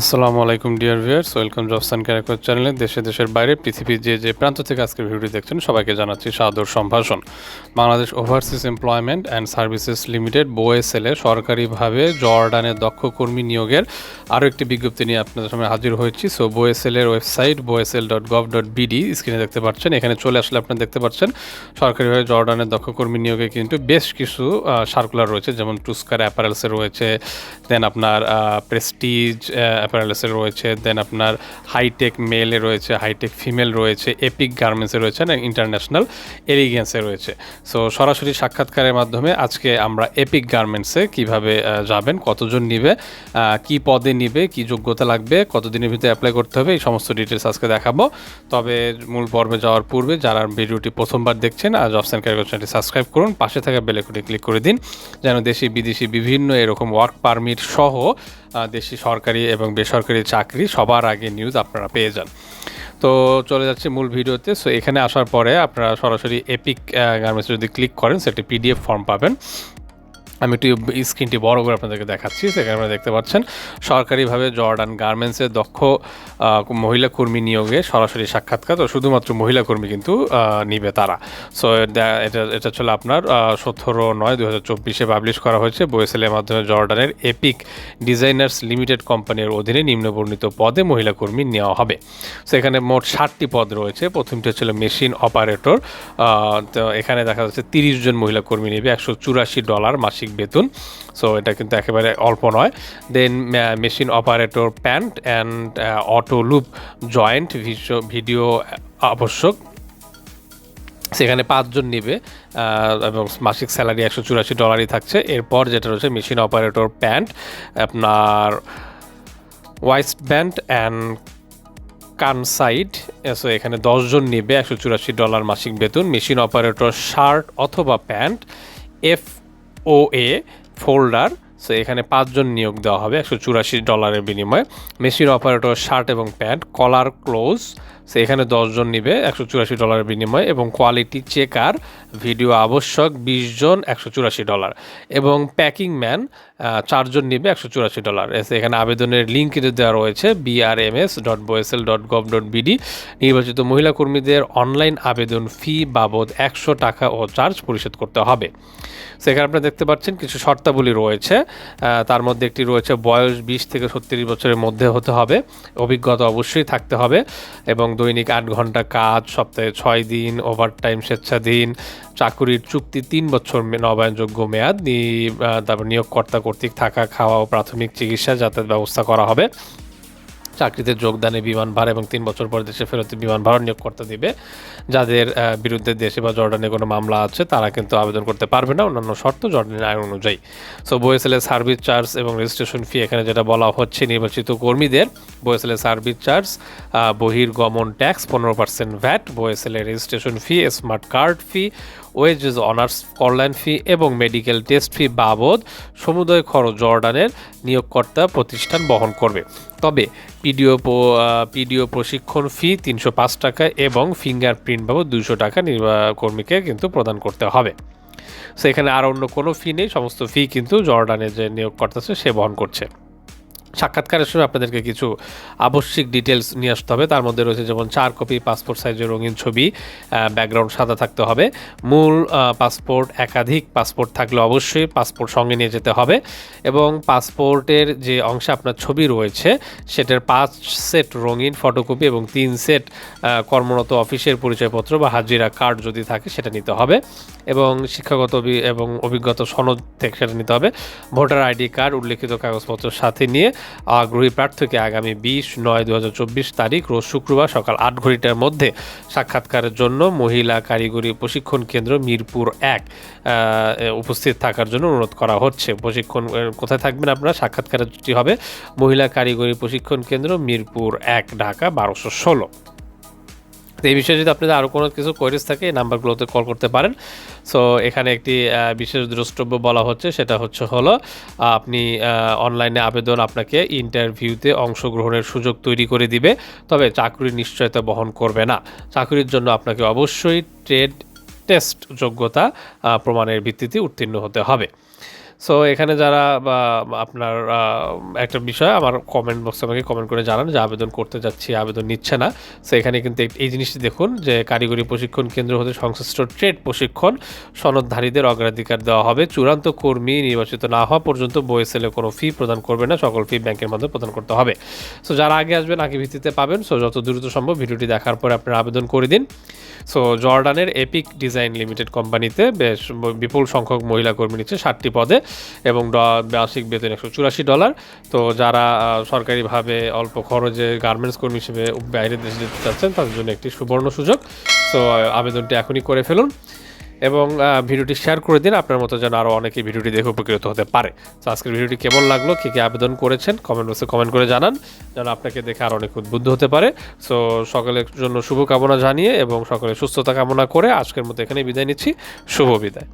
আসসালামু আলাইকুম, dear viewers. Welcome জবসান character চ্যানেলে দেশে দেশের বাইরে পৃথিবীর যে যে প্রান্ত থেকে আজকের ভিডিওটি দেখছেন, সবাইকে জানাচ্ছি সাদর সম্ভাষণ। Bangladesh overseas employment and services limited বোএসএলে সরকারিভাবে জর্ডানের দক্ষ কর্মী নিয়োগের আরও একটি বিজ্ঞপ্তি নিয়ে আপনাদের সামনে হাজির হয়েছি। So বোএসএলের website BOESL dot gov dot BD স্ক্রিনে দেখতে পাচ্ছেন। এখানে চলে আসলে আপনারা দেখতে পাচ্ছেন, সরকারিভাবে জর্ডানের দক্ষ কর্মী নিয়োগে কিন্তু বেশ কিছু সার্কুলার রয়েছে, যেমন টুস্কার অ্যাপারেলসে রয়েছে দেন আপনার প্রেস্টিজ অ্যাপারেলসে রয়েছে দেন আপনার হাইটেক মেলে রয়েছে হাইটেক ফিমেল রয়েছে এপিক গার্মেন্টসে রয়েছে না ইন্টারন্যাশনাল এলিগেন্সে রয়েছে। সো সরাসরি সাক্ষাৎকারের মাধ্যমে আজকে আমরা এপিক গার্মেন্টসে কীভাবে যাবেন, কতজন নিবে কি পদে নিবে, কি যোগ্যতা লাগবে, কতদিনের ভিতরে অ্যাপ্লাই করতে হবে, এই সমস্ত ডিটেলস আজকে দেখাবো। তবে মূল পর্বে যাওয়ার পূর্বে যারা ভিডিওটি প্রথমবার দেখছেন, আজ অপশন ক্যারিকর চ্যানেলটি সাবস্ক্রাইব করুন, পাশে থাকা বেলেকুটি ক্লিক করে দিন, যেন দেশি বিদেশি বিভিন্ন এরকম ওয়ার্ক পারমিট সহ দেশি সরকারি এবং বেসরকারি চাকরি সবার আগে নিউজ আপনারা পেয়ে যান। তো চলে যাচ্ছে মূল ভিডিওতে। সো এখানে আসার পরে আপনারা সরাসরি এপিক গার্মেন্টস যদি ক্লিক করেন, সেটি পিডিএফ ফর্ম পাবেন। আমি একটু স্ক্রিনটি বড় করে আপনাদেরকে দেখাচ্ছি, সেখানে আপনারা দেখতে পাচ্ছেন। সরকারিভাবে জর্ডান গার্মেন্টসের দক্ষ মহিলা কর্মী নিয়োগে সরাসরি সাক্ষাৎকার, তো শুধুমাত্র মহিলা কর্মী কিন্তু নিবে তারা। সো এটা এটা ছিল আপনার সতেরো নয় দু হাজার চব্বিশে পাবলিশ করা হয়েছে বয়েসেলের মাধ্যমে জর্ডানের এপিক ডিজাইনার্স লিমিটেড কোম্পানির অধীনে নিম্নবর্ণিত পদে মহিলা কর্মী নেওয়া হবে। সো এখানে মোট ষাটটি পদ রয়েছে। প্রথমটি হচ্ছিল মেশিন অপারেটর তো এখানে দেখা যাচ্ছে তিরিশ জন মহিলা কর্মী নেবে, একশো চুরাশি ডলার মাসিক বেতন সো এটা কিন্তু একেবারে অল্প নয়। Then machine operator pant and auto loop joint video আবশ্যক। সেখানে পাঁচজন নেবে এবং মাসিক স্যালারি একশো চুরাশি ডলারই থাকছে। এরপর যেটা রয়েছে মেশিন অপারেটর প্যান্ট আপনার ওয়াইস্ট ব্যান্ড অ্যান্ড কানসাইড সো এখানে দশজন নেবে, একশো চুরাশি ডলার মাসিক বেতন। মেশিন অপারেটর শার্ট অথবা pant F O A folder so এখানে পাঁচজন নিয়োগ দেওয়া হবে, একশো চুরাশি ডলারের বিনিময়ে। মেশিন অপারেটর শার্ট এবং প্যান্ট কলার ক্লোজ সে এখানে দশজন নিবে, একশো চুরাশি ডলারের বিনিময়ে, এবং কোয়ালিটি চেকার ভিডিও আবশ্যক বিশ জন একশো চুরাশি ডলার। এবং প্যাকিং ম্যান চারজন নিবে একশো চুরাশি ডলার। এখানে আবেদনের লিঙ্ক দেওয়া রয়েছে BRMS dot BOESL dot gov dot BD নির্বাচিত মহিলা কর্মীদের অনলাইন আবেদন ফি বাবদ একশো টাকা ও চার্জ পরিশোধ করতে হবে। সেখানে আপনারা দেখতে পাচ্ছেন কিছু শর্তাবলী রয়েছে। তার মধ্যে একটি রয়েছে, বয়স বিশ থেকে ছত্রিশ বছরের মধ্যে হতে হবে। অভিজ্ঞতা অবশ্যই থাকতে হবে। এবং দৈনিক আট ঘণ্টা কাজ, সপ্তাহে ছয় দিন ওভারটাইম স্বেচ্ছাধীন চাকুরির চুক্তি তিন বছর নবায়নযোগ্য মেয়াদ। তারপর নিয়োগকর্তা কর্তৃক থাকা, খাওয়া ও প্রাথমিক চিকিৎসা যাতায়াত ব্যবস্থা করা হবে। চাকরিতে যোগদানে বিমান ভাড়া এবং তিন বছর পর দেশে ফেরত বিমান ভাড়া নিয়োগকর্তা দিবে। যাদের বিরুদ্ধে দেশে বা জর্ডানে কোনো মামলা আছে, তারা কিন্তু আবেদন করতে পারবে না। অন্যান্য শর্ত জর্ডানের আইন অনুযায়ী। সো বয়েসেলের সার্ভিস চার্জ এবং রেজিস্ট্রেশন ফি এখানে যেটা বলা হচ্ছে, নির্বাচিত কর্মীদের বয়েসেলের সার্ভিস চার্জ বহির্গমন ট্যাক্স পনেরো percent VAT বয়েসেলের registration fee smart card fee wages earners কল্যাণ ফি এবং মেডিকেল টেস্ট ফি বাবদ সমুদয় খরচ জর্ডানের নিয়োগকর্তা প্রতিষ্ঠান বহন করবে। তবে পিডিও পিডিও প্রশিক্ষণ ফি তিনশো পাঁচ টাকা এবং ফিঙ্গারপ্রিন্ট বাবদ দুশো টাকা কর্মীকে কিন্তু প্রদান করতে হবে। সো এখানে আর অন্য কোনো ফি নেই, সমস্ত ফি কিন্তু জর্ডানের যে নিয়োগকর্তা আছে, সে বহন করছে। সাক্ষাৎকারের সময় আপনাদেরকে কিছু আবশ্যিক ডিটেলস নিয়ে আসতে হবে। তার মধ্যে রয়েছে যেমন চার কপি পাসপোর্ট সাইজের রঙিন ছবি ব্যাকগ্রাউন্ড সাদা থাকতে হবে। মূল পাসপোর্ট একাধিক পাসপোর্ট থাকলে অবশ্যই পাসপোর্ট সঙ্গে নিয়ে যেতে হবে এবং পাসপোর্টের যে অংশে আপনার ছবি রয়েছে, সেটার পাঁচ সেট রঙিন ফটোকপি এবং তিন সেট কর্মরত অফিসের পরিচয়পত্র বা হাজিরা কার্ড যদি থাকে, সেটা নিতে হবে এবং শিক্ষাগত এবং অভিজ্ঞতা সনদ থেকে সেটা নিতে হবে। ভোটার আইডি কার্ড উল্লেখিত কাগজপত্র সাথে নিয়ে আগ্রহী প্রার্থীকে আগামী বিশ নয় দু তারিখ রোজ শুক্রবার সকাল আট ঘড়িটার মধ্যে সাক্ষাৎকারের জন্য মহিলা কারিগরি প্রশিক্ষণ কেন্দ্র মিরপুর এক উপস্থিত থাকার জন্য অনুরোধ করা হচ্ছে। প্রশিক্ষণ কোথায় থাকবেন আপনারা? সাক্ষাৎকারটি হবে মহিলা কারিগরি প্রশিক্ষণ কেন্দ্র মিরপুর এক, ঢাকা বারোশো ষোলো। তো এই বিষয়ে যদি আপনাদের আরও কোনো কিছু কোয়ারিজ থাকে, এই নাম্বারগুলোতে কল করতে পারেন। সো এখানে একটি বিশেষ দ্রষ্টব্য বলা হচ্ছে, সেটা হচ্ছে হলো আপনি অনলাইনে আবেদন আপনাকে ইন্টারভিউতে অংশগ্রহণের সুযোগ তৈরি করে দিবে, তবে চাকরির নিশ্চয়তা বহন করবে না। চাকরির জন্য আপনাকে অবশ্যই ট্রেড টেস্ট যোগ্যতা প্রমাণের ভিত্তিতে উত্তীর্ণ হতে হবে। সো এখানে যারা আপনার একটা বিষয়, আমার কমেন্ট বক্সে আমাকে কমেন্ট করে জানান যে আবেদন করতে যাচ্ছি, আবেদন নিচ্ছে না। সো এখানে কিন্তু এই জিনিসটি দেখুন যে কারিগরি প্রশিক্ষণ কেন্দ্র হতে সংশ্লিষ্ট ট্রেড প্রশিক্ষণ সনদধারীদের অগ্রাধিকার দেওয়া হবে। চূড়ান্ত কর্মী নির্বাচিত না হওয়া পর্যন্ত বই সেলে কোনো ফি প্রদান করবে না, সকল ফি ব্যাংকের মাধ্যমে প্রদান করতে হবে। সো যারা আগে আসবেন, আগে ভিত্তিতে পাবেন। সো যত দ্রুত সম্ভব ভিডিওটি দেখার পরে আপনারা আবেদন করে দিন। সো জর্ডানের এপিক ডিজাইন লিমিটেড কোম্পানিতে বেশ বিপুল সংখ্যক মহিলা কর্মী নিচ্ছে ষাটটি পদে এবং মাসিক বেতন একশো চুরাশি ডলার। তো যারা সরকারিভাবে অল্প খরচে গার্মেন্টস কর্মী হিসেবে বাইরের দেশে যেতে চাচ্ছেন, তাদের জন্য একটি সুবর্ণ সুযোগ। সো আবেদনটি এখনই করে ফেলুন। এবং ভিডিওটি শেয়ার করে দিন। আপনার মতো যেন আরও অনেকে ভিডিওটি দেখে উপকৃত হতে পারে। তো আজকের ভিডিওটি কেমন লাগল? কী কী আবেদন করেছেন? কমেন্ট বক্সে কমেন্ট করে জানান। যেন আপনাকে দেখে আরও অনেক উদ্বুদ্ধ হতে পারে। সো সকলের জন্য শুভকামনা জানিয়ে এবং সকলের সুস্থতা কামনা করে আজকের মতো এখানে বিদায় নিচ্ছি। শুভ বিদায়।